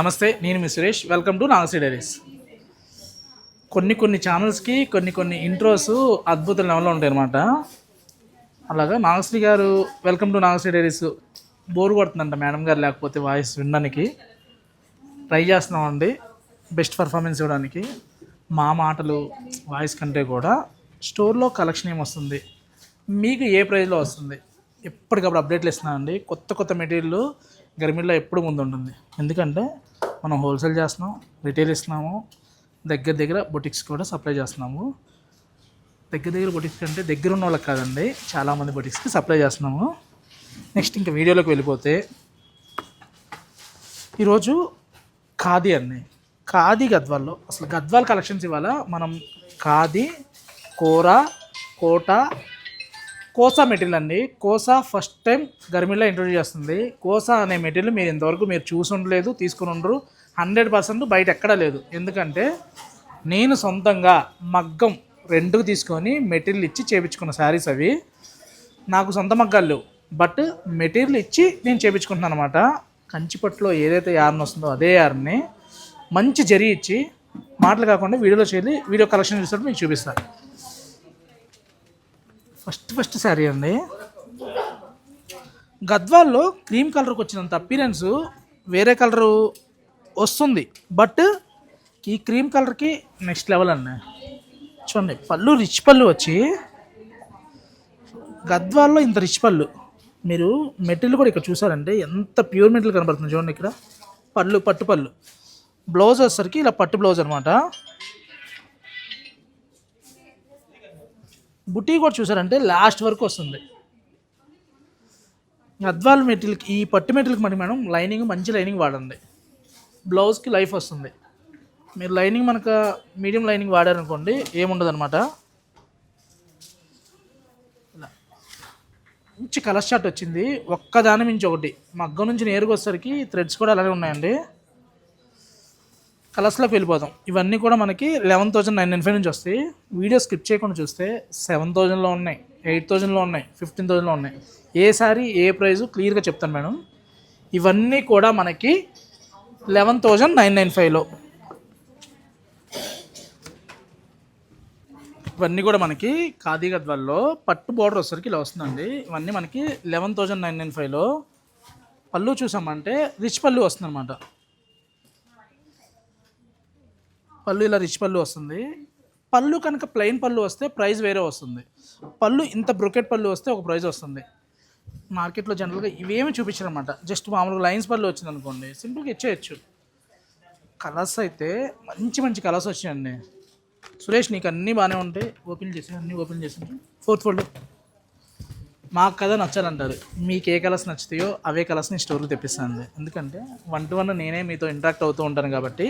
నమస్తే నేను మీ Suresh. Welcome to Nagasri diaries కొన్ని కొన్ని ఛానల్స్కి కొన్ని కొన్ని ఇంట్రోస్ అద్భుత లెవెల్లో ఉంటాయి అనమాట అలాగా Nagasri garu welcome to Nagasri diaries bore కొడుతుందంట madam గారు లేకపోతే వాయిస్ వినడానికి. ట్రై చేస్తున్నామండి బెస్ట్ పర్ఫార్మెన్స్ ఇవ్వడానికి. మా మాటలు వాయిస్ కంటే కూడా స్టోర్లో కలెక్షన్ ఏమొస్తుంది మీకు ఏ ప్రైజ్లో వస్తుంది? ఎప్పటికప్పుడు అప్డేట్లు ఇస్తున్నామండి. కొత్త కొత్త మెటీరియల్ గర్మిల్లో ఎప్పుడు ముందు ఉంటుంది. ఎందుకంటే మనం హోల్సేల్ చేస్తున్నాం రిటైల్ ఇస్తున్నాము దగ్గర దగ్గర బొటిక్స్ కూడా సప్లై చేస్తున్నాము. దగ్గర దగ్గర బొటిక్స్ అంటే దగ్గర ఉన్న వాళ్ళకి కాదండి చాలామంది బొటిక్స్కి సప్లై చేస్తున్నాము. నెక్స్ట్ ఇంకా వీడియోలోకి వెళ్ళిపోతే ఈరోజు ఖాదీ అండి. ఖాదీ గద్వాల్లో అసలు గద్వాల్ కలెక్షన్స్ ఇవాళ మనం ఖాదీ కూర కోట కోసా మెటీరియల్ అండి. కోసా ఫస్ట్ టైం గర్మిలో ఇంట్రొడ్యూస్ చేస్తుంది. కోసా అనే మెటీరియల్ మీరు ఇంతవరకు మీరు చూసి ఉండలేదు తీసుకుని ఉండరు. హండ్రెడ్ పర్సెంట్ బయట ఎక్కడా లేదు. ఎందుకంటే నేను సొంతంగా మగ్గం రెండుకు తీసుకొని మెటీరియల్ ఇచ్చి చేపించుకున్న శారీస్ అవి. నాకు సొంత మగ్గాలు లేవు. బట్ మెటీరియల్ ఇచ్చి నేను చేపించుకుంటున్నాను అనమాట కంచిపట్టులో ఏదైతే యార్న్ వస్తుందో అదే యార్ని మంచి జరి ఇచ్చి మాటలు కాకుండా వీడియోలో చేయాలి వీడియో కలెక్షన్ చూసినప్పుడు మీకు చూపిస్తాను ఫస్ట్ ఫస్ట్ శారీ అండి. గద్వాల్లో క్రీమ్ కలర్కి వచ్చినంత అపీరెన్స్ వేరే కలరు వస్తుంది. బట్ ఈ క్రీమ్ కలర్కి నెక్స్ట్ లెవెల్ అండి. చూడండి పళ్ళు రిచ్ పళ్ళు వచ్చి గద్వాల్లో ఇంత రిచ్ పళ్ళు. మీరు మెటీరియల్ కూడా ఇక్కడ చూసారంటే ఎంత ప్యూర్ మెటీరియల్ కనబడుతుంది చూడండి ఇక్కడ. పళ్ళు పట్టు పళ్ళు. బ్లౌజ్ వచ్చేసరికి ఇలా పట్టు బ్లౌజ్ అనమాట. బుటీ కూడా చూసారంటే లాస్ట్ వరకు వస్తుంది. అద్వాల్ మెటీరియల్కి ఈ పట్టు మెటీరియల్కి మరి మేడం లైనింగ్ మంచి లైనింగ్ వాడండి. బ్లౌజ్కి లైఫ్ వస్తుంది. మీరు లైనింగ్ మనకు మీడియం లైనింగ్ వాడారనుకోండి ఏముండదు అనమాట మంచి కలర్ షాట్ వచ్చింది. ఒక్కదాని మించి ఒకటి. మగ్గం నుంచి నేరుగా వచ్చేసరికి థ్రెడ్స్ కూడా అలానే ఉన్నాయండి. కలర్స్లోకి వెళ్ళిపోదాం. ఇవన్నీ కూడా మనకి eleven thousand nine nine five నుంచి వస్తాయి. వీడియో స్కిప్ చేయకుండా చూస్తే సెవెన్ థౌజండ్లో ఉన్నాయి ఎయిట్ థౌజండ్లో ఉన్నాయి ఫిఫ్టీన్ థౌజండ్లో ఉన్నాయి. ఏ సారీ ఏ ప్రైస్ క్లియర్గా చెప్తాను మేడం. ఇవన్నీ కూడా మనకి లెవెన్ థౌజండ్ నైన్ నైన్ ఫైవ్లో ఇవన్నీ కూడా మనకి ఖాదీ గద్వాల్లో పట్టు బోర్డర్ వచ్చేసరికి ఇలా వస్తుందండి. ఇవన్నీ మనకి లెవెన్ థౌజండ్ నైన్ నైన్ ఫైవ్లో పళ్ళు చూసామంటే రిచ్ పళ్ళు వస్తుందన్నమాట. పళ్ళు ఇలా రిచ్ పళ్ళు వస్తుంది. పళ్ళు కనుక ప్లెయిన్ పళ్ళు వస్తే ప్రైస్ వేరే వస్తుంది. పళ్ళు ఇంత బ్రొకెట్ పళ్ళు వస్తే ఒక ప్రైస్ వస్తుంది. మార్కెట్లో జనరల్గా ఇవేమి చూపించారనమాట జస్ట్ మామూలుగా లైన్స్ పళ్ళు వచ్చింది అనుకోండి సింపుల్గా ఇచ్చేయచ్చు. కలర్స్ అయితే మంచి మంచి కలర్స్ వచ్చాయండి. సురేష్ నీకు అన్నీ బాగానే ఉంటాయి. ఓపెన్ చేసి అన్నీ ఓపెన్ చేసి ఫోర్త్ ఫోల్డ్. మాకు కదా నచ్చాలంటారు మీకు ఏ కలర్స్ నచ్చుతాయో అవే కలర్స్ని స్టోర్కి తెప్పిస్తాను ఎందుకంటే వన్ టు వన్ నేనే మీతో ఇంటరాక్ట్ అవుతూ ఉంటాను కాబట్టి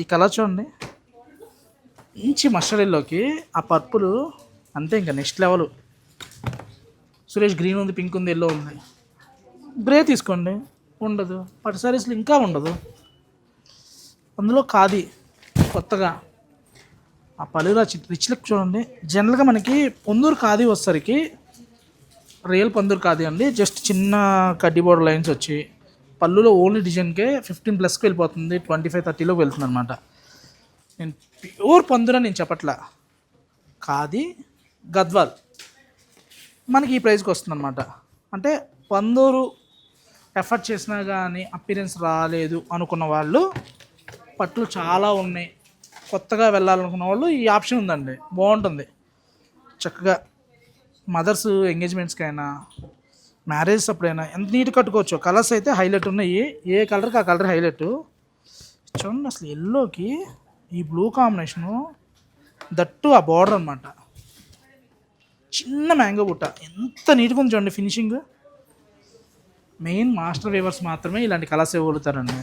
ఈ కలర్ చూడండి. మంచి మస్టర్డ్ ఎల్లోకి ఆ పర్పుల్ అంతే ఇంకా నెక్స్ట్ లెవెల్. సురేష్ గ్రీన్ ఉంది పింక్ ఉంది ఎల్లో ఉంది. గ్రే తీసుకోండి. ఉండదు. పట్టు సారీస్లో ఇంకా ఉండదు. అందులో ఖాదీ కొత్తగా. ఆ పలురా రిచ్ లుక్ చూడండి. జనరల్గా మనకి పొందూరు ఖాదీ వచ్చేసరికి రియల్ పందూరు కాది అండి. జస్ట్ చిన్న కడ్డీ బోర్డర్ లైన్స్ వచ్చి. పళ్ళులో ఓన్లీ డిజైన్కే ఫిఫ్టీన్ ప్లస్కి వెళ్ళిపోతుంది ట్వంటీ ఫైవ్ థర్టీలోకి వెళ్తుంది అనమాట నేను ప్యూర్ పందున నేను చెప్పట్లా. కాది గద్వాల్. మనకి ఈ ప్రైస్కి వస్తుంది అనమాట అంటే పందూరు ఎఫర్ట్ చేసినా కానీ అపీరెన్స్ రాలేదు అనుకున్న వాళ్ళు పట్లు చాలా ఉన్నాయి. కొత్తగా వెళ్ళాలనుకున్న వాళ్ళు ఈ ఆప్షన్ ఉందండి. బాగుంటుంది. చక్కగా మదర్స్ ఎంగేజ్మెంట్స్కైనా మ్యారేజ్ అప్పుడైనా ఎంత నీట్ కట్టుకోవచ్చు? కలర్స్ అయితే హైలైట్ ఉన్నాయి. ఏ కలర్కి ఆ కలర్ హైలైట్? చూడండి అసలు ఎల్లోకి ఈ బ్లూ కాంబినేషను. దట్టు ఆ బార్డర్ అనమాట చిన్న మ్యాంగో బుట్ట. ఎంత నీట్గా ఉంది చూడండి ఫినిషింగ్. మెయిన్ మాస్టర్ వేవర్స్ మాత్రమే ఇలాంటి కలర్స్ ఇవ్వగలుగుతారండి.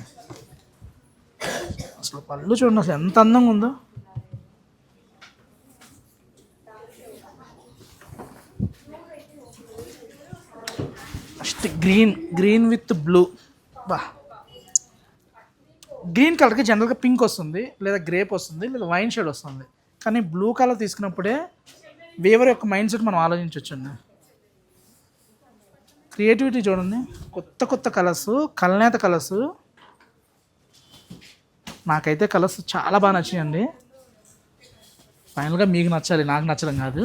అసలు పళ్ళు చూడండి అసలు ఎంత అందంగా ఉందో. గ్రీన్ గ్రీన్ విత్ బ్లూ బా. గ్రీన్ కలర్కి జనరల్గా పింక్ వస్తుంది లేదా గ్రేప్ వస్తుంది లేదా వైన్ షేడ్ వస్తుంది. కానీ బ్లూ కలర్ తీసుకున్నప్పుడే వేవర్ యొక్క మైండ్ సెట్ మనం ఆలోచించవచ్చండి క్రియేటివిటీ చూడండి. కొత్త కొత్త కలర్స్ కలనేత కలర్స్ నాకైతే కలర్స్ చాలా బాగా నచ్చాయండి ఫైనల్గా మీకు నచ్చాలి నాకు నచ్చడం కాదు.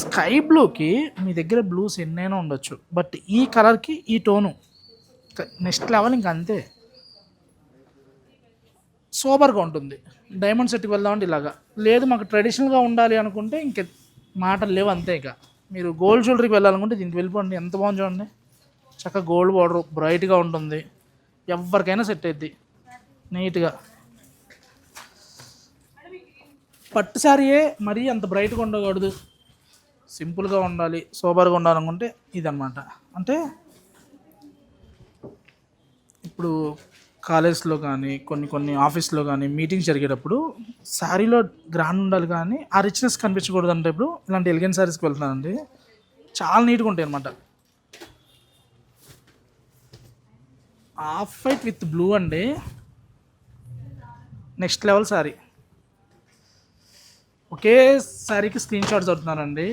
స్కై బ్లూకి మీ దగ్గర బ్లూస్ ఎన్నైనా ఉండొచ్చు. బట్ ఈ కలర్కి ఈ టోను నెక్స్ట్ లెవెల్ ఇంక అంతే. సోబర్గా ఉంటుంది. డైమండ్ సెట్కి వెళ్దామంటే ఇలాగా. లేదు మాకు ట్రెడిషనల్గా ఉండాలి అనుకుంటే ఇంక మాటలు లేవు అంతే ఇక. మీరు గోల్డ్ జ్యువెలరీకి వెళ్ళాలనుకుంటే దీనికి వెళ్ళిపోండి. ఎంత బాగుంది చూడండి. చక్కగా గోల్డ్ బార్డర్ బ్రైట్గా ఉంటుంది. ఎవరికైనా సెట్ అవుద్ది నీట్గా. పట్టు శారీయే మరీ అంత బ్రైట్గా ఉండకూడదు. సింపుల్గా ఉండాలి సోబర్గా ఉండాలనుకుంటే ఇదనమాట అంటే ఇప్పుడు కాలేజ్లో కానీ కొన్ని కొన్ని ఆఫీస్లో కానీ మీటింగ్స్ జరిగేటప్పుడు శారీలో గ్రాండ్ ఉండాలి కానీ ఆ రిచ్నెస్ కనిపించకూడదు అంటే ఇప్పుడు ఇలాంటి ఎలిగెంట్ శారీస్కి వెళ్తున్నానండి. చాలా నీట్గా ఉంటాయి అనమాట ఆఫ్ వైట్ విత్ బ్లూ అండి. Next level sari. ఒకే శారీకి స్క్రీన్ షాట్స్ అవుతున్నారండి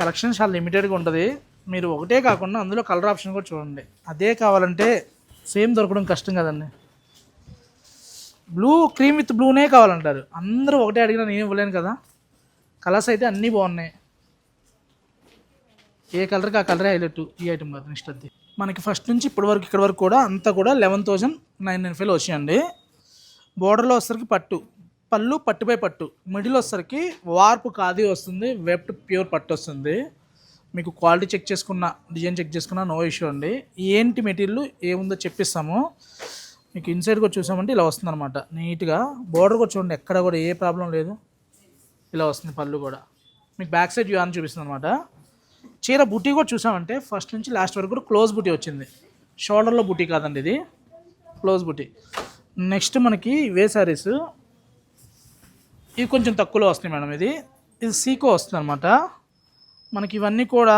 కలెక్షన్ చాలా లిమిటెడ్గా ఉంటుంది. మీరు ఒకటే కాకుండా అందులో కలర్ ఆప్షన్ కూడా చూడండి. అదే కావాలంటే సేమ్ దొరకడం కష్టం కదండి. బ్లూ క్రీమ్ విత్ బ్లూనే కావాలంటారు. అందరూ ఒకటే అడిగినా నేను ఇవ్వలేను కదా. కలర్స్ అయితే అన్నీ బాగున్నాయి. ఏ కలర్కి ఆ కలరే హైలైట్. ఈ ఐటమ్ కాదు నెక్స్ట్ అది. మనకి ఫస్ట్ నుంచి ఇప్పటి వరకు ఇక్కడ వరకు కూడా అంతా కూడా eleven thousand nine nine five వచ్చాయండి. బోర్డర్లో వచ్చేసరికి పట్టు. పళ్ళు పట్టుపై పట్టు. మిడిల్ వచ్చేసరికి వార్పు కాది వస్తుంది వెబ్ట్ ప్యూర్ పట్టు వస్తుంది. మీకు క్వాలిటీ చెక్ చేసుకున్న డిజైన్ చెక్ చేసుకున్న నో ఇష్యూ అండి. ఏంటి మెటీరియల్ ఏముందో చెప్పిస్తాము. మీకు ఇన్సైడ్ కూడా చూసామంటే ఇలా వస్తుంది అనమాట నీట్గా బోర్డర్ కూడా చూడండి ఎక్కడ కూడా ఏ ప్రాబ్లం లేదు. ఇలా వస్తుంది పళ్ళు కూడా. మీకు బ్యాక్ సైడ్ వ్యూ అని చూపిస్తుంది అనమాట చీర బుటీ కూడా చూసామంటే ఫస్ట్ నుంచి లాస్ట్ వరకు కూడా క్లోజ్ బుటీ వచ్చింది. షోల్డర్లో బుటీ కాదండి ఇది. క్లోజ్ బుటీ. నెక్స్ట్ మనకి ఇవే శారీస్ ఇవి కొంచెం తక్కువలో వస్తుంది మేడం ఇది. ఇది సీకో వస్తుంది అనమాట మనకి ఇవన్నీ కూడా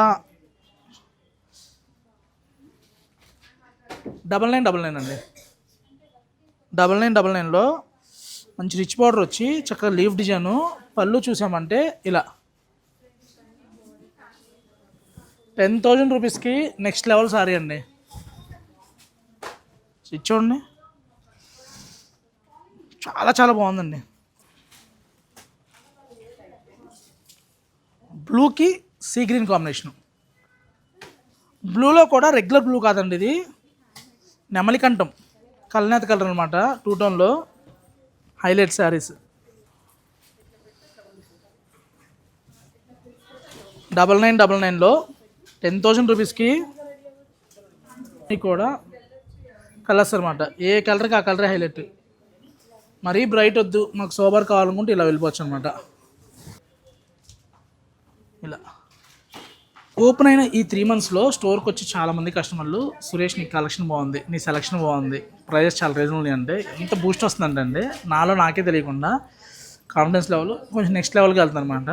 డబల్ నైన్ డబల్ నైన్ అండి. డబల్ నైన్ డబల్ నైన్లో మంచి రిచ్ బార్డర్ వచ్చి చక్కగా లీఫ్ డిజైన్. పళ్ళు చూసామంటే ఇలా. టెన్ థౌజండ్ రూపీస్కి నెక్స్ట్ లెవెల్ సారీ అండి. ఇది చూడండి. చాలా చాలా బాగుందండి. బ్లూకి సీ గ్రీన్ కాంబినేషన్. బ్లూలో కూడా రెగ్యులర్ బ్లూ కాదండి ఇది. నెమలికంఠం. కల్నేత కలర్ అనమాట two టోన్లో highlight saris. Double nine double నైన్లో టెన్ థౌజండ్ రూపీస్కి కూడా కలర్స్ అనమాట ఏ కలర్కి ఆ కలరే హైలైట్. మరీ బ్రైట్ వద్దు. మాకు సోబర్ కావాలనుకుంటే ఇలా వెళ్ళిపోవచ్చు అనమాట ఇలా. ఓపెన్ అయిన ఈ త్రీ మంత్స్లో స్టోర్కి వచ్చి చాలామంది కస్టమర్లు సురేష్ నీ కలెక్షన్ బాగుంది నీ సెలక్షన్ బాగుంది ప్రైజెస్ చాలా రీజనబుల్ అంటే ఎంత బూస్ట్ వస్తుందంటే అండి నాలో నాకే తెలియకుండా కాన్ఫిడెన్స్ లెవెల్ కొంచెం నెక్స్ట్ లెవెల్కి వెళ్తుంది అనమాట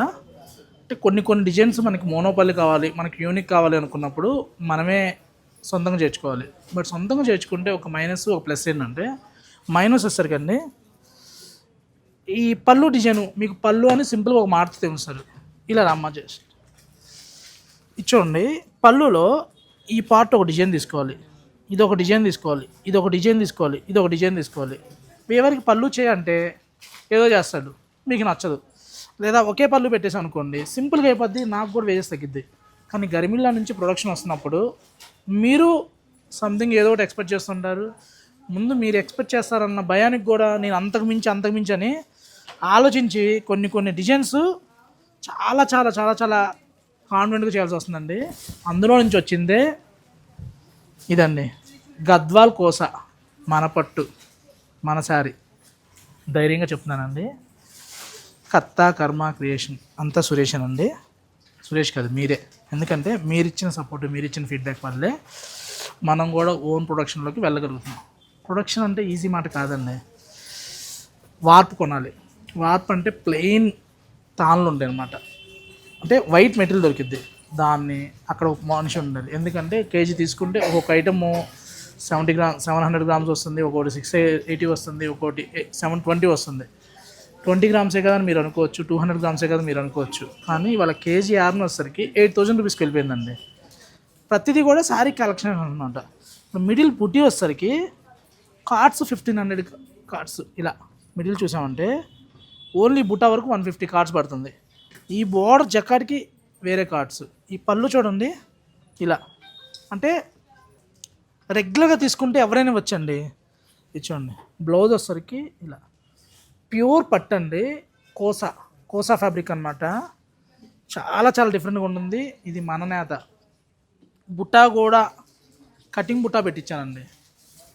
అంటే కొన్ని కొన్ని డిజైన్స్ మనకి మోనోపల్లి కావాలి మనకి యూనిక్ కావాలి అనుకున్నప్పుడు మనమే సొంతంగా చేర్చుకోవాలి. బట్ సొంతంగా చేర్చుకుంటే ఒక మైనస్ ఒక ప్లస్ ఏంటంటే మైనస్ వస్తారు కానీ ఈ పళ్ళు డిజైన్ మీకు పళ్ళు అని సింపుల్గా ఒక మాట తెలుస్తారు ఇలా రమ్మ చేసి. చూడండి పళ్ళులో ఈ పార్ట్ ఒక డిజైన్ తీసుకోవాలి. ఇది ఒక డిజైన్ తీసుకోవాలి. ఇది ఒక డిజైన్ తీసుకోవాలి. ఇది ఒక డిజైన్ తీసుకోవాలి. ఎవరికి పళ్ళు చేయంటే ఏదో చేస్తాడు. మీకు నచ్చదు. లేదా ఒకే పళ్ళు పెట్టేసి అనుకోండి సింపుల్గా అయిపోద్ది నాకు కూడా వేజెస్ తగ్గిద్ది. కానీ గరిమిళ్ళ నుంచి ప్రొడక్షన్ వస్తున్నప్పుడు మీరు సంథింగ్ ఏదో ఒకటి ఎక్స్పెక్ట్ చేస్తుంటారు. ముందు మీరు ఎక్స్పెక్ట్ చేస్తారన్న భయానికి కూడా నేను అంతకు మించి అంతకు మించి అని ఆలోచించి కొన్ని కొన్ని డిజైన్స్ చాలా చాలా చాలా చాలా కాన్ఫిడెంట్గా చేయాల్సి వస్తుందండి. అందులో నుంచి వచ్చిందే ఇదండి. గద్వాల్ కోస మన పట్టు మన ధైర్యంగా చెప్తున్నానండి. కత్తా కర్మ క్రియేషన్ అంతా సురేషన్ అండి సురేష్ కాదు మీరే. ఎందుకంటే మీరిచ్చిన సపోర్ట్ మీరిచ్చిన ఫీడ్బ్యాక్ వల్లే మనం కూడా ఓన్ ప్రొడక్షన్లోకి వెళ్ళగలుగుతున్నాం. ప్రొడక్షన్ అంటే ఈజీ మాట కాదండి. వార్ప్ కొనాలి. వార్ప్ అంటే ప్లెయిన్ తాన్లు ఉంటాయి అన్నమాట అంటే వైట్ మెటీరియల్ దొరికిద్ది. దాన్ని అక్కడ ఒక మనిషి ఉండాలి ఎందుకంటే కేజీ తీసుకుంటే ఒక్కొక్క item seventy gram seven hundred grams వస్తుంది. ఒకటి సిక్స్ ఎయిటీ వస్తుంది. ఒకటి సెవెన్ ట్వంటీ వస్తుంది. ట్వంటీ గ్రామ్సే కదా మీరు అనుకోవచ్చు. టూ హండ్రెడ్ గ్రామ్సే కదా మీరు అనుకోవచ్చు. కానీ వాళ్ళ కేజీ ఆర్ని వచ్చేసరికి ఎయిట్ థౌజండ్ రూపీస్కి వెళ్ళిపోయిందండి. ప్రతిదీ కూడా శారీ కలెక్షన్ అనమాట మిడిల్ పుట్టి వచ్చేసరికి కార్డ్స్ ఫిఫ్టీన్ హండ్రెడ్ కార్డ్స్ ఇలా మిడిల్ చూసామంటే ఓన్లీ బుట్ట వరకు వన్ ఫిఫ్టీ కార్డ్స్ పడుతుంది. ఈ బోర్డర్ జకాడ్కి వేరే కార్డ్స్. ఈ పళ్ళు చూడండి. ఇలా. అంటే రెగ్యులర్గా తీసుకుంటే ఎవరైనా వచ్చండి. ఇది చూడండి. బ్లౌజ్ వచ్చేసరికి ఇలా. ప్యూర్ పట్టండి కోసా. కోసా ఫ్యాబ్రిక్ అన్నమాట. చాలా చాలా డిఫరెంట్గా ఉంటుంది. ఇది మన నేత. బుట్టా కూడా కటింగ్ బుట్టా పెట్టించానండి.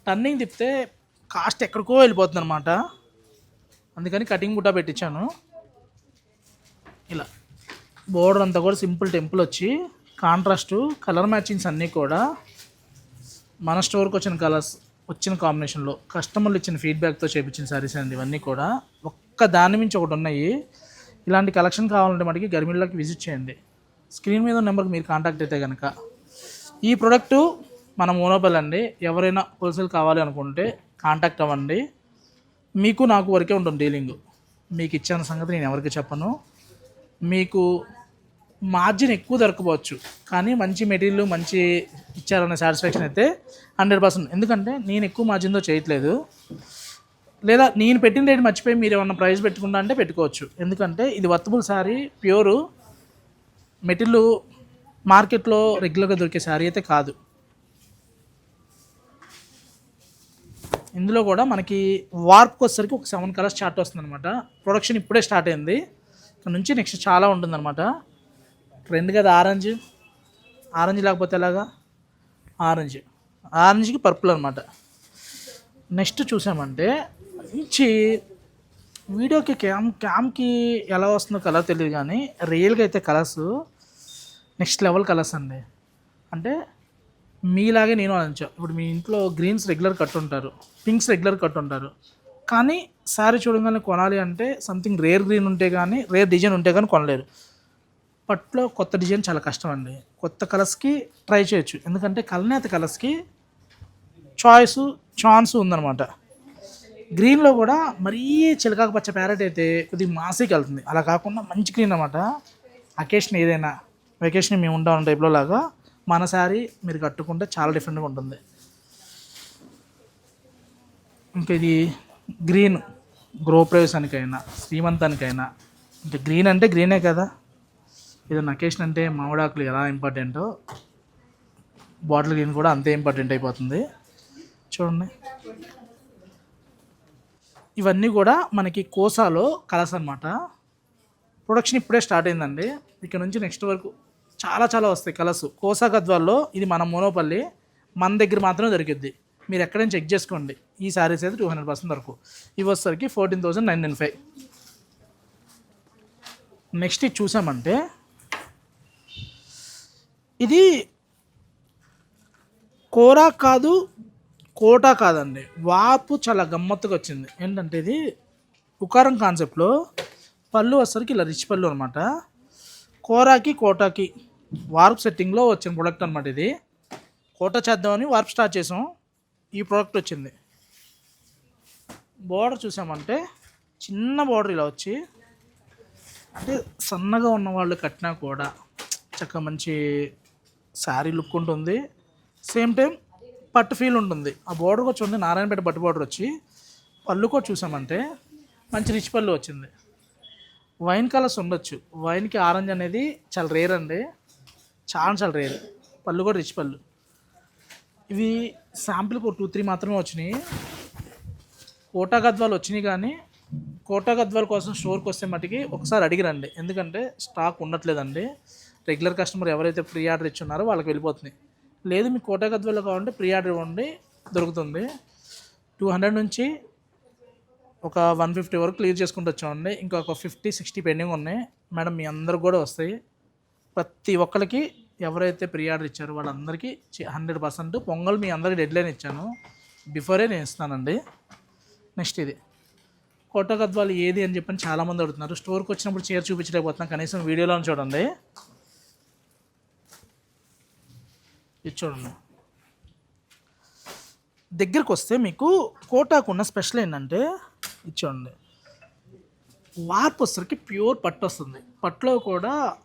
టర్నింగ్ తిప్పితే కాస్ట్ ఎక్కడికో వెళ్ళిపోతుంది అనమాట అందుకని కటింగ్ బుట్టా పెట్టించాను. ఇలా బోర్డర్ అంతా కూడా సింపుల్ టెంపుల్ వచ్చి కాంట్రాస్ట్ కలర్ మ్యాచింగ్స్ అన్నీ కూడా మన స్టోర్కి వచ్చిన కలర్స్ వచ్చిన కాంబినేషన్లో కస్టమర్లు ఇచ్చిన ఫీడ్బ్యాక్తో చేపించిన సారీస్ అండి ఇవన్నీ కూడా. ఒక్క దాని మించి ఒకటి ఉన్నాయి. ఇలాంటి కలెక్షన్ కావాలంటే మటుకి గర్మిళ్ళకి విజిట్ చేయండి. స్క్రీన్ మీద నెంబర్కి మీరు కాంటాక్ట్ అయితే కనుక ఈ ప్రోడక్టు మన మోనోబల్ అండి. ఎవరైనా హోల్సేల్ కావాలి అనుకుంటే కాంటాక్ట్ అవ్వండి. మీకు నాకు వరకే ఉంటుంది డీలింగ్. మీకు ఇచ్చిన సంగతి నేను ఎవరికి చెప్పను. మీకు మార్జిన్ ఎక్కువ దొరకపోవచ్చు కానీ మంచి మెటీరియల్ మంచి ఇచ్చారనే సాటిస్ఫాక్షన్ అయితే హండ్రెడ్ పర్సెంట్ ఎందుకంటే నేను ఎక్కువ మార్జిన్తో చేయట్లేదు. లేదా నేను పెట్టిన రేట్ మర్చిపోయి మీరు ఏమన్నా ప్రైస్ పెట్టుకుంటా అంటే పెట్టుకోవచ్చు. ఎందుకంటే ఇది వర్తబుల్ శారీ ప్యూరు మెటీరియల్ మార్కెట్లో రెగ్యులర్గా దొరికే శారీ అయితే కాదు. ఇందులో కూడా మనకి వార్ప్కి వచ్చేసరికి ఒక సెవెన్ కలర్స్ స్టార్ట్ వస్తుంది అనమాట ప్రొడక్షన్ ఇప్పుడే స్టార్ట్ అయింది. ఇక్కడ నుంచి నెక్స్ట్ చాలా ఉంటుందన్నమాట. ట్రెండ్ కదా ఆరెంజ్ ఆరెంజ్ లేకపోతే ఎలాగా? ఆరెంజ్ ఆరెంజ్కి పర్పుల్ అనమాట నెక్స్ట్ చూసామంటే మంచి వీడియోకి క్యామ్ క్యామ్కి ఎలా వస్తుందో కలర్ తెలియదు కానీ రియల్గా అయితే కలర్స్ నెక్స్ట్ లెవెల్ కలర్స్ అండి. అంటే మీలాగే నేను ఆలోచించా ఇప్పుడు మీ ఇంట్లో గ్రీన్స్ రెగ్యులర్ కట్టుంటారు పింక్స్ రెగ్యులర్ కట్టుంటారు కానీ శారీ చూడగానే కొనాలి అంటే సంథింగ్ రేర్ గ్రీన్ ఉంటే కానీ రేర్ డిజైన్ ఉంటే కానీ కొనలేరు. పట్లో కొత్త డిజైన్ చాలా కష్టం అండి. కొత్త కలర్స్కి ట్రై చేయొచ్చు. ఎందుకంటే కలనేత కలర్స్కి చాయిస్ ఛాన్స్ ఉందన్నమాట. గ్రీన్లో కూడా మరీ చిలకాకు పచ్చ ప్యారెట్ అయితే కొద్దిగా మాసీకి వెళ్తుంది. అలా కాకుండా మంచి గ్రీన్ అనమాట అకేషన్ ఏదైనా వెకేషన్ మేము ఉంటాం టైప్లో లాగా మన శారీ మీరు కట్టుకుంటే చాలా డిఫరెంట్గా ఉంటుంది. ఇంకా ఇది గ్రీన్ గృహప్రవేశానికైనా శ్రీమంతానికైనా. ఇంకా గ్రీన్ అంటే గ్రీనే కదా. ఏదో నకేషన్ అంటే మామిడాకులు ఎలా ఇంపార్టెంటో బాటిల్ గ్రీన్ కూడా అంతే ఇంపార్టెంట్ అయిపోతుంది. చూడండి. ఇవన్నీ కూడా మనకి కోసాలో కలర్స్ అనమాట ప్రొడక్షన్ ఇప్పుడే స్టార్ట్ అయిందండి. ఇక్కడ నుంచి నెక్స్ట్ వరకు చాలా చాలా వస్తాయి కలర్స్. కోసా గద్వాల్లో ఇది మన మోనోపల్లి మన దగ్గర మాత్రమే దొరికిద్ది. మీరు ఎక్కడైనా చెక్ చేసుకోండి. ఈ శారీస్ అయితే టూ హండ్రెడ్ పర్సెంట్ వరకు. ఇవి వచ్చేసరికి fourteen thousand nine nine five next ఇది చూసామంటే ఇది కోరా కాదు కోటా కాదండి. వాపు చాలా గమ్మత్తుగా వచ్చింది. ఏంటంటే ఇది ఉకారం కాన్సెప్ట్లో పళ్ళు వచ్చరికి ఇలా రిచ్ పళ్ళు అనమాట కోరాకి కోటాకి వార్ప్ సెట్టింగ్లో వచ్చిన ప్రోడక్ట్ అనమాట ఇది. కోట చేద్దామని వార్ప్ స్టార్ట్ చేసాం. ఈ ప్రోడక్ట్ వచ్చింది. బార్డర్ చూసామంటే చిన్న బార్డర్ ఇలా వచ్చి అంటే సన్నగా ఉన్న వాళ్ళు కట్టినా కూడా చక్కగా మంచి శారీ లుక్ ఉంటుంది. సేమ్ టైం పట్టు ఫీల్ ఉంటుంది. ఆ బోర్డర్ వచ్చి ఉంది నారాయణపేట పట్టు బోర్డర్ వచ్చి పళ్ళు కూడా చూసామంటే మంచి రిచ్ పళ్ళు వచ్చింది. వైన్ కలర్స్ ఉండొచ్చు. వైన్కి ఆరెంజ్ అనేది చాలా రేర్ అండి. చాలా చాలా రేరు. పళ్ళు కూడా రిచ్ పళ్ళు. ఇవి శాంపుల్ ఒక టూ త్రీ మాత్రమే వచ్చినాయి. కోటా గద్వాలు వచ్చినాయి కానీ కోటా గద్వాల కోసం స్టోర్కి వస్తే మటుకి ఒకసారి అడిగి రండి. ఎందుకంటే స్టాక్ ఉండట్లేదండి. రెగ్యులర్ కస్టమర్ ఎవరైతే ప్రీ ఆర్డర్ ఇచ్చున్నారో వాళ్ళకి వెళ్ళిపోతుంది లేదు మీకు కోటా గద్వాలు కావాలంటే ప్రీ ఆర్డర్ ఇవ్వండి. దొరుకుతుంది. టూ హండ్రెడ్ నుంచి ఒక వన్ ఫిఫ్టీ వరకు క్లియర్ చేసుకుంటూ వచ్చామండి. ఇంకొక ఫిఫ్టీ సిక్స్టీ పెండింగ్ ఉన్నాయి. మేడం మీ అందరికి కూడా వస్తాయి. ప్రతి ఒక్కరికి ఎవరైతే ప్రీ ఆర్డర్ ఇచ్చారో వాళ్ళందరికీ హండ్రెడ్ పర్సెంట్ పొంగల్ మీ అందరికి డెడ్ లైన్ ఇచ్చాను. బిఫోరే నేను ఇస్తానండి. నెక్స్ట్ ఇది. కోట గద్వాలు ఏది అని చెప్పని చాలామంది అడుగుతున్నారు. స్టోర్కి వచ్చినప్పుడు చీర చూపించలేకపోతున్నాం. కనీసం వీడియోలో చూడండి. ఇది చూడండి. దగ్గరికి వస్తే మీకు కోటాకున్న స్పెషల్ ఏంటంటే ఇది చూడండి. వార్పు వచ్చరికి ప్యూర్ పట్టు వస్తుంది. పట్టులో కూడా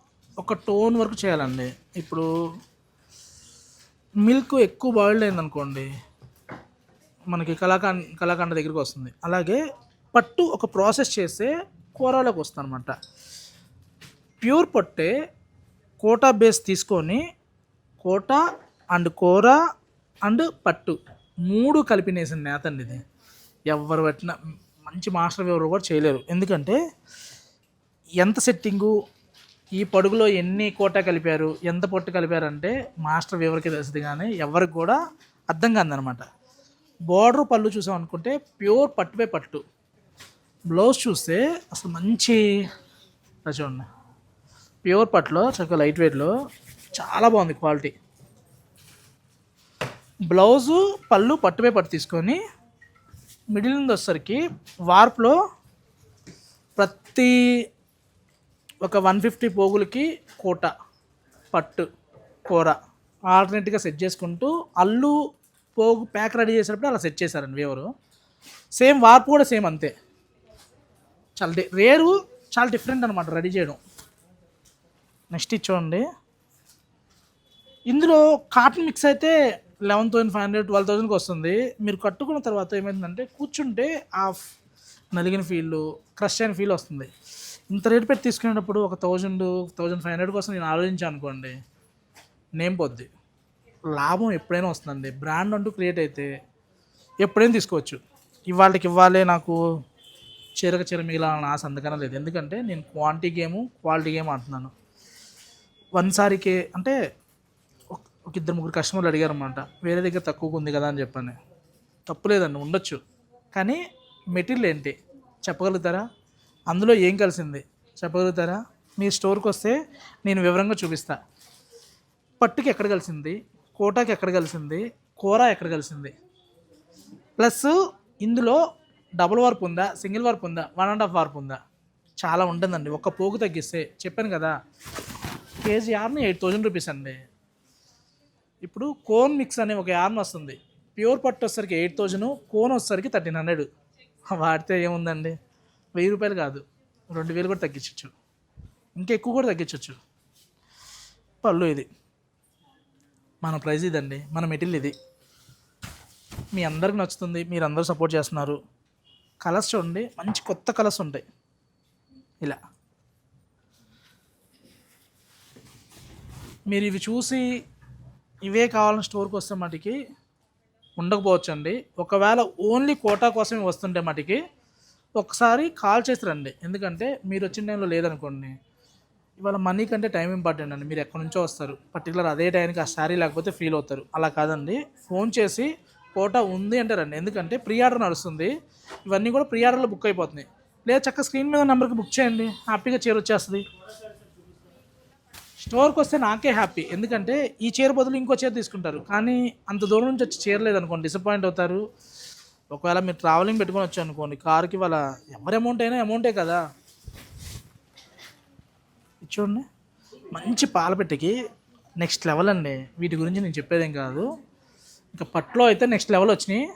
ఒక టోన్ వరకు చేయాలండి. ఇప్పుడు మిల్క్ ఎక్కువ బాయిల్డ్ అయిందనుకోండి మనకి కళాకాండ కళాకాండ దగ్గరికి వస్తుంది. అలాగే పట్టు ఒక ప్రాసెస్ చేస్తే కూరలోకి వస్తుంది అనమాట ప్యూర్ పట్టే కోటా బేస్ తీసుకొని కోటా అండ్ కూర అండ్ పట్టు మూడు కలిపినేసిన నేత అండి ఇది. ఎవరు పెట్టిన మంచి మాస్టర్ ఎవరు కూడా చేయలేరు. ఎందుకంటే ఎంత సెట్టింగు ఈ పడుగులో ఎన్ని కోట కలిపారు ఎంత పొట్టు కలిపారు అంటే మాస్టర్ ఎవరికి తెలుస్తుంది కానీ ఎవరికి కూడా అర్థం కాదనమాట బార్డర్ పళ్ళు చూసాం అనుకుంటే ప్యూర్ పట్టుపై పట్టు. బ్లౌజ్ చూస్తే అసలు మంచి చూడండి. ప్యూర్ పట్టులో చక్కగా లైట్ వెయిట్లో చాలా బాగుంది క్వాలిటీ. బ్లౌజు పళ్ళు పట్టుపై పట్టు తీసుకొని మిడిల్ నుండి వచ్చేసరికి వార్ప్లో ప్రతి ఒక వన్ ఫిఫ్టీ పోగులకి కోట పట్టు కూర ఆల్టర్నేట్గా సెట్ చేసుకుంటూ అల్లు పోగు ప్యాక్ రెడీ చేసేటప్పుడు అలా సెట్ చేశారండి వేవరు సేమ్ వార్పు కూడా సేమ్ అంతే. చాలా రేరు చాలా డిఫరెంట్ అనమాట రెడీ చేయడం. నెక్స్ట్ ఇచ్చోండి చూడండి. ఇందులో కాటన్ మిక్స్ అయితే eleven thousand five hundred twelve థౌసండ్కి వస్తుంది. మీరు కట్టుకున్న తర్వాత ఏమైందంటే కూర్చుంటే ఆ నలిగిన ఫీల్ క్రష్ అయిన ఫీల్ వస్తుంది. ఇంత రేటు పెట్టి తీసుకునేటప్పుడు ఒక థౌజండ్ థౌజండ్ ఫైవ్ హండ్రెడ్ కోసం నేను ఆలోచించాను అనుకోండి నేమ్ పొద్ది. లాభం ఎప్పుడైనా వస్తుందండి. బ్రాండ్ అంటూ క్రియేట్ అయితే ఎప్పుడైనా తీసుకోవచ్చు. ఇవాళకి ఇవ్వాలి నాకు చీరక చీర మిగిలాలని ఆశ అందుకనే లేదు. ఎందుకంటే నేను క్వాంటిటీ గేము క్వాలిటీ గేమ్ అంటున్నాను. వన్ సారీకే అంటే ఒక- ఒక ఇద్దరు ముగ్గురు కస్టమర్లు అడిగారు అనమాట వేరే దగ్గర తక్కువగా ఉంది కదా అని చెప్పాను. తప్పు లేదండి ఉండొచ్చు. కానీ మెటీరియల్ ఏంటి? చెప్పగలుగుతారా? అందులో ఏం కలిసింది? చెప్పగలుగుతారా? మీ స్టోర్కి వస్తే నేను వివరంగా చూపిస్తా. పట్టుకి ఎక్కడ కలిసింది? కోటాకి ఎక్కడ కలిసింది? కూర ఎక్కడ కలిసింది? ప్లస్ ఇందులో డబుల్ వార్ప్ ఉందా? సింగిల్ వార్ప్ ఉందా? వన్ అండ్ హాఫ్ వార్ప్ ఉందా? చాలా ఉంటుందండి. ఒక్క పోగు తగ్గిస్తే. చెప్పాను కదా. KG yarn eight thousand rupees అండి. ఇప్పుడు కోన్ మిక్స్ అనే ఒక యార్న్ వస్తుంది. ప్యూర్ పట్టు వచ్చేసరికి ఎయిట్ థౌజండ్ కోన్ వచ్చేసరికి థర్టీన్ హండ్రెడ్. వాడితే ఏముందండి? వెయ్యి రూపాయలు కాదు రెండు వేలు కూడా తగ్గించవచ్చు ఇంకా ఎక్కువ కూడా తగ్గించవచ్చు పళ్ళు ఇది. మన ప్రైజ్ ఇదండి మన మెటీరియల్ ఇది. మీ అందరికి నచ్చుతుంది మీరు అందరూ సపోర్ట్ చేస్తున్నారు. కలర్స్ చూడండి మంచి కొత్త కలర్స్ ఉంటాయి. ఇలా. మీరు ఇవి చూసి ఇవే కావాలని స్టోర్కి వస్తే మటుకి ఉండకపోవచ్చు అండి ఒకవేళ ఓన్లీ కోటా కోసమే వస్తుంటే మటుకి ఒకసారి కాల్ చేసి రండి. ఎందుకంటే మీరు వచ్చిన టైంలో లేదనుకోండి ఇవాళ మనీ కంటే టైం ఇంపార్టెంట్ అండి. మీరు ఎక్కడి నుంచో వస్తారు. పర్టికులర్ అదే టైంకి ఆ శారీ లేకపోతే ఫీల్ అవుతారు. అలా కాదండి. ఫోన్ చేసి కోటా ఉంది అంటే రండి. ఎందుకంటే ప్రీ ఆర్డర్ నడుస్తుంది. ఇవన్నీ కూడా ప్రీ ఆర్డర్లో బుక్ అయిపోతున్నాయి. లేదా చక్క స్క్రీన్ మీద నెంబర్కి బుక్ చేయండి. హ్యాపీగా చీర వచ్చేస్తుంది. స్టోర్కి వస్తే నాకే హ్యాపీ ఎందుకంటే ఈ చీర బదులు ఇంకో చీర తీసుకుంటారు. కానీ అంత దూరం నుంచి వచ్చి చీర లేదనుకోండి డిసప్పాయింట్ అవుతారు. ఒకవేళ మీరు ట్రావెలింగ్ పెట్టుకొని వచ్చారు అనుకోండి కార్కి వాళ్ళ ఎవరి అమౌంట్ అయినా అమౌంటే కదా. చూడండి. మంచి పాలపెట్టికి నెక్స్ట్ లెవెల్ అండి. వీటి గురించి నేను చెప్పేదేం కాదు. ఇంకా పట్లో అయితే నెక్స్ట్ లెవెల్ వచ్చినాయి.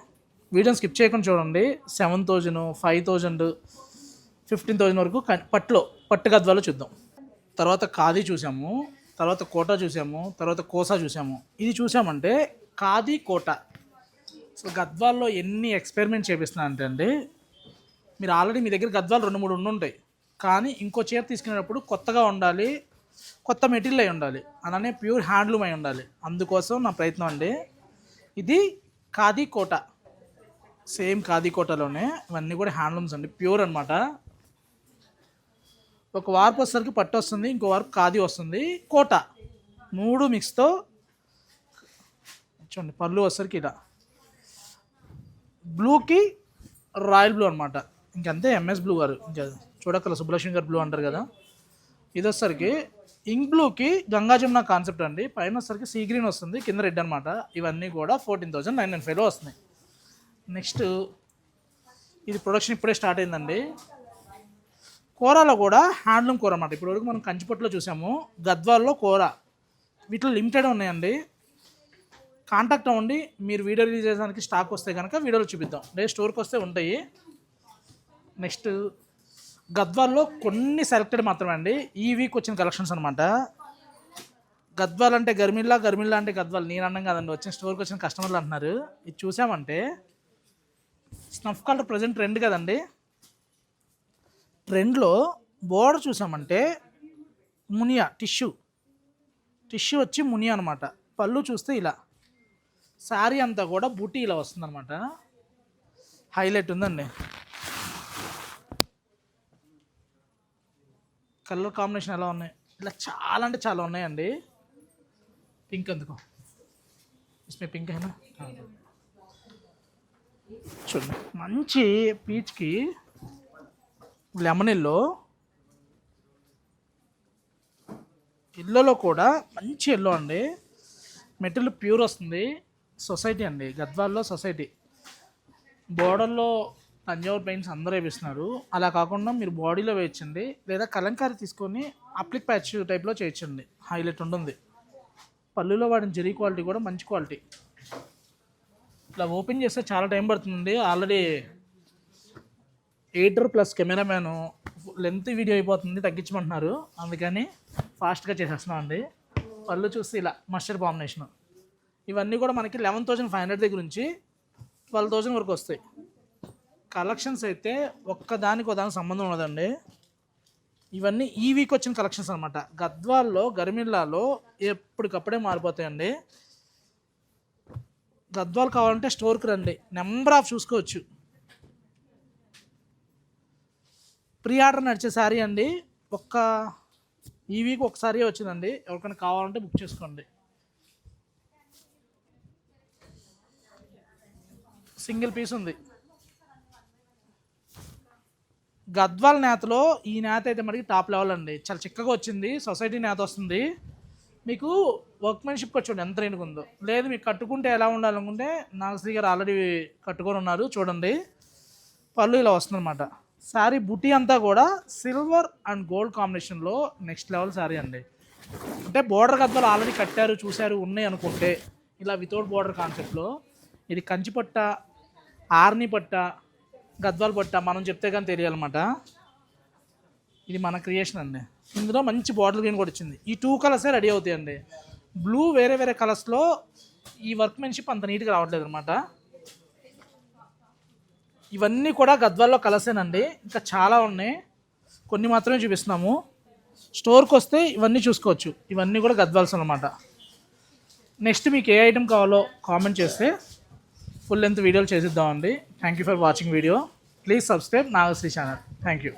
వీడియోని స్కిప్ చేయకుండా చూడండి. Seven thousand five thousand fifteen thousand వరకు పట్లో పట్టు గద్వాలో చూద్దాం. తర్వాత ఖాదీ చూసాము. తర్వాత కోటా చూసాము. తర్వాత కోసా చూసాము. ఇది చూసామంటే ఖాదీ కోట. అసలు గద్వాల్లో ఎన్ని ఎక్స్పెరిమెంట్ చేపిస్తున్నా అంటే అండి మీరు ఆల్రెడీ మీ దగ్గర గద్వాలు రెండు మూడు ఉండుంటాయి. కానీ ఇంకో చీర తీసుకునేటప్పుడు కొత్తగా ఉండాలి కొత్త మెటీరియల్ అయి ఉండాలి అలానే ప్యూర్ హ్యాండ్లూమ్ అయి ఉండాలి. అందుకోసం నా ప్రయత్నం అండి ఇది ఖాదీ కోట. సేమ్ ఖాదీ కోటలోనే ఇవన్నీ కూడా హ్యాండ్లూమ్స్ అండి ప్యూర్ అన్నమాట. ఒక వార్పు వచ్చేసరికి పట్టు వస్తుంది ఇంకో వార్పు ఖాదీ వస్తుంది. కోట మూడు మిక్స్తో చూడండి పళ్ళు వచ్చేసరికి ఇలా. బ్లూకి రాయల్ బ్లూ అనమాట ఇంకంతే ఎంఎస్ బ్లూ గారు. ఇంకా చూడక్కల సుబ్బలక్ష్మి గారు బ్లూ అంటారు కదా. ఇది వచ్చేసరికి ఇంక్ బ్లూకి గంగా జమున కాన్సెప్ట్ అండి. పైన వచ్చేసరికి సీ గ్రీన్ వస్తుంది కింద రెడ్ అనమాట ఇవన్నీ కూడా ఫోర్టీన్ థౌజండ్ నైన్ నైన్ ఫైవ్లో వస్తున్నాయి. నెక్స్ట్ ఇది ప్రొడక్షన్ ఇప్పుడే స్టార్ట్ అయిందండి. కూరలో కూడా హ్యాండ్లూమ్ కూర అన్నమాట. ఇప్పటివరకు మనం కంచిపట్టులో చూసాము. గద్వాల్లో కూర. వీటిలో లిమిటెడ్ ఉన్నాయండి. కాంటాక్ట్ అవ్వండి. మీరు వీడియో రిలీజ్ చేయడానికి స్టాక్ వస్తే కనుక వీడియోలు చూపిద్దాం. లేదా స్టోర్కి వస్తే ఉంటాయి. నెక్స్ట్ గద్వాల్లో కొన్ని సెలెక్టెడ్ మాత్రమే అండి. ఈ వీక్ వచ్చిన కలెక్షన్స్ అనమాట గద్వాల్ అంటే గర్మిల్లా గర్మిల్లా అంటే గద్వాల్. నేను అన్నం కదండి. వచ్చిన స్టోర్కి వచ్చిన కస్టమర్లు అంటున్నారు. ఇది చూసామంటే స్నఫ్ కలర్ ప్రజెంట్ ట్రెండ్ కదండి. ట్రెండ్లో బోర్డర్ చూసామంటే మునియా టిష్యూ. టిష్యూ వచ్చి మునియా అనమాట పళ్ళు చూస్తే ఇలా. శారీ అంతా కూడా బూటీ ఇలా వస్తుందన్నమాట. హైలైట్ ఉందండి. కలర్ కాంబినేషన్ ఎలా ఉన్నాయి? ఇలా చాలా అంటే చాలా ఉన్నాయండి. పింక్ ఎందుకు? ఇస్మే పింక్ అయినా? చూడండి. మంచి పీచ్కి లెమన్ ఎల్లో ఎల్లోలో కూడా మంచి ఎల్లో అండి. మెటీరియల్ ప్యూర్ వస్తుంది. సొసైటీ అండి గద్వాల్లో సొసైటీ. బోర్డర్లో తంజావూర్ పెయింట్స్ అందరూ వేపిస్తున్నారు. అలా కాకుండా మీరు బాడీలో వేయించండి లేదా కలంకారీ తీసుకొని అప్లిక్ ప్యాచ్ టైప్లో చేయించండి. హైలైట్ ఉంటుంది. పళ్ళులో వాడిన జరీ క్వాలిటీ కూడా మంచి క్వాలిటీ. ఇలా ఓపెన్ చేస్తే చాలా టైం పడుతుంది already ఎయిటర్ plus cameraman length video అయిపోతుంది తగ్గించమంటున్నారు. అందుకని ఫాస్ట్గా చేసేస్తున్నాం అండి పళ్ళు చూస్తే ఇలా మస్టర్డ్ కాంబినేషన్. ఇవన్నీ కూడా మనకి లెవెన్ థౌజండ్ ఫైవ్ హండ్రెడ్ దగ్గర నుంచి ట్వెల్వ్ థౌజండ్ వరకు వస్తాయి. కలెక్షన్స్ అయితే ఒక్కదానికి దానికి సంబంధం ఉండదండి. ఇవన్నీ ఈ వీక్ వచ్చిన కలెక్షన్స్ అనమాట గద్వాల్లో గర్మిల్లాలో ఎప్పటికప్పుడే మారిపోతాయండి. గద్వాలు కావాలంటే స్టోర్కి రండి. నెంబర్ ఆఫ్ చూసుకోవచ్చు. ప్రీ ఆర్డర్ నడిచే శారీ అండి. ఒక్క ఈ వీక్ ఒకసారి వచ్చిందండి. ఎవరికైనా కావాలంటే బుక్ చేసుకోండి. సింగిల్ పీస్ ఉంది. గద్వాల్ నేతలో ఈ నేత అయితే మనకి టాప్ లెవెల్ అండి. చాలా చిక్కగా వచ్చింది. సొసైటీ నేత వస్తుంది. మీకు వర్క్మెన్షిప్ చూడండి ఎంత రేణుకు ఉందో. లేదు మీకు కట్టుకుంటే ఎలా ఉండాలనుకుంటే నాగశ్రీ గారు ఆల్రెడీ కట్టుకొని ఉన్నారు చూడండి. పళ్ళు ఇలా వస్తుందన్నమాట. శారీ బుటీ అంతా కూడా సిల్వర్ అండ్ గోల్డ్ కాంబినేషన్లో నెక్స్ట్ లెవెల్ శారీ అండి. అంటే బోర్డర్ గద్వాలు ఆల్రెడీ కట్టారు చూశారు ఉన్నాయి అనుకుంటే. ఇలా వితౌట్ బోర్డర్ కాన్సెప్ట్లో ఇది కంచిపట్ట ఆర్ని పట్ట గద్వాల పట్ట మనం చెప్తే కానీ తెలియాలన్నమాట. ఇది మన క్రియేషన్ అండి. ఇందులో మంచి బాటిల్ గ్రీన్ కూడా వచ్చింది. ఈ టూ కలర్సే రెడీ అవుతాయండి. బ్లూ వేరే వేరే కలర్స్లో ఈ వర్క్మెన్షిప్ అంత నీట్గా రావట్లేదు అనమాట ఇవన్నీ కూడా గద్వాల్లో కలర్సేనండి ఇంకా చాలా ఉన్నాయి. కొన్ని మాత్రమే చూపిస్తున్నాము. స్టోర్కి వస్తే ఇవన్నీ చూసుకోవచ్చు. ఇవన్నీ కూడా గద్వాల్స్ అనమాట నెక్స్ట్ మీకు ఏ ఐటెం కావాలో కామెంట్ చేస్తే ఫుల్ లెంత్ వీడియోలు చేసిద్దామండి. Thank you for watching video please subscribe Nagasri channel thank you